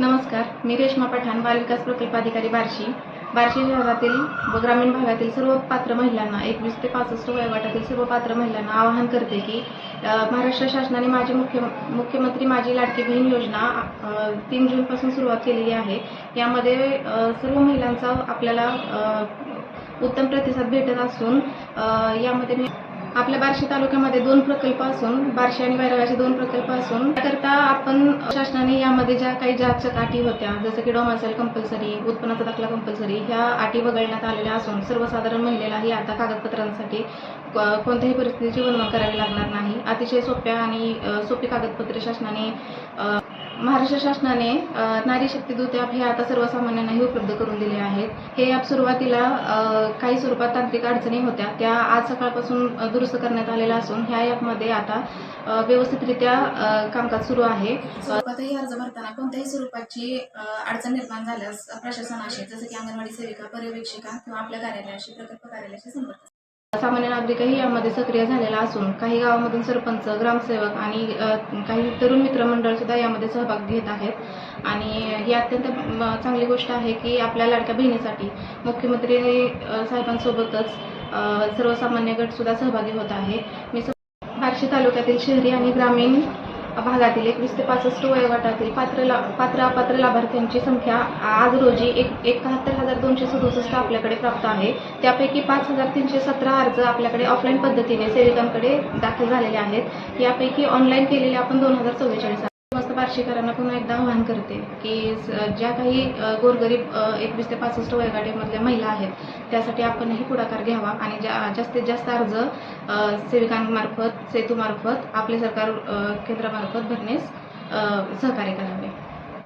नमस्कार मी रेश्मा पठाण बालविकास प्रकल्प अधिकारी बार्शी. बार्शी शहरातील व ग्रामीण भागातील सर्व पात्र महिलांना एकवीस ते पासष्ट वयोगटातील सर्व पात्र महिलांना आवाहन करते की महाराष्ट्र शासनाने माझे मुख्य मुख्यमंत्री माझी लाडकी बहीण योजना तीन जूनपासून सुरुवात केलेली आहे. यामध्ये सर्व महिलांचा आपल्याला उत्तम प्रतिसाद भेटत असून यामध्ये मी आपल्या बार्शी तालुक्यामध्ये दोन प्रकल्प असून बार्शी आणि वैरागाचे दोन प्रकल्प असून त्याकरता आपण शासनाने यामध्ये ज्या काही जाचक अटी होत्या जसं की डोमासाईल कंपल्सरी उत्पन्नाचा दाखला कंपल्सरी ह्या अटी वगळण्यात आलेल्या असून सर्वसाधारण महिलेलाही आता कागदपत्रांसाठी कोणत्याही परिस्थितीची वर्णन करावी लागणार नाही. अतिशय सोप्या आणि सोपी कागदपत्रे शासनाने महाराष्ट्र शासनाने नारी शक्ती दूत ॲप हे आता सर्वसामान्यांनाही उपलब्ध करून दिले आहेत. हे ॲप सुरुवातीला काही स्वरूपात तांत्रिक अडचणी होत्या. त्या आज सकाळपासून दुरुस्त करण्यात आलेल्या असून ह्या ॲपमध्ये आता व्यवस्थितरित्या कामकाज सुरू आहे. स्वरूपातही अर्ज भरताना कोणत्याही स्वरूपाची अडचण निर्माण झाल्यास प्रशासनाशी जसं की अंगणवाडी सेविका पर्यवेक्षिका किंवा आपल्या कार्यालयाशी प्रकल्प कार्यालयाशी संपर्क सामान्य नागरिकही यामध्ये सक्रिय झालेला असून काही गावामधून सरपंच ग्रामसेवक आणि काही तरुण मित्रमंडळ सुद्धा यामध्ये सहभाग घेत आहेत. आणि ही अत्यंत चांगली गोष्ट आहे की आपल्या लाडक्या बहिणीसाठी मुख्यमंत्री साहेबांसोबतच सर्वसामान्य गट सुद्धा सहभागी होत आहे. मी बार्शी तालुक्यातील शहरी आणि ग्रामीण भागातील एकवीस ते पासष्ट वयोगटातील पात्र ला पात्र अपात्र लाभार्थ्यांची संख्या आज रोजी एक एकाहत्तर हजार दोनशे सदुसष्ट आपल्याकडे प्राप्त आहे. त्यापैकी पाच हजार तीनशे सतरा अर्ज आपल्याकडे ऑफलाईन पद्धतीने सेविकांकडे दाखल झालेले आहेत. यापैकी ऑनलाईन केलेले आपण दोन हजार चव्वेचाळीस मस्त बार्शीकरांना पुन्हा एकदा आवाहन करते की ज्या काही गोरगरीब एकवीस ते पासष्ट वयोगटामधल्या महिला आहेत त्यासाठी आपणही पुढाकार घ्यावा आणि ज्या जास्तीत जास्त अर्ज सेविकांमार्फत सेतूमार्फत आपले सरकार केंद्रामार्फत भरण्यास सहकार्य करावे.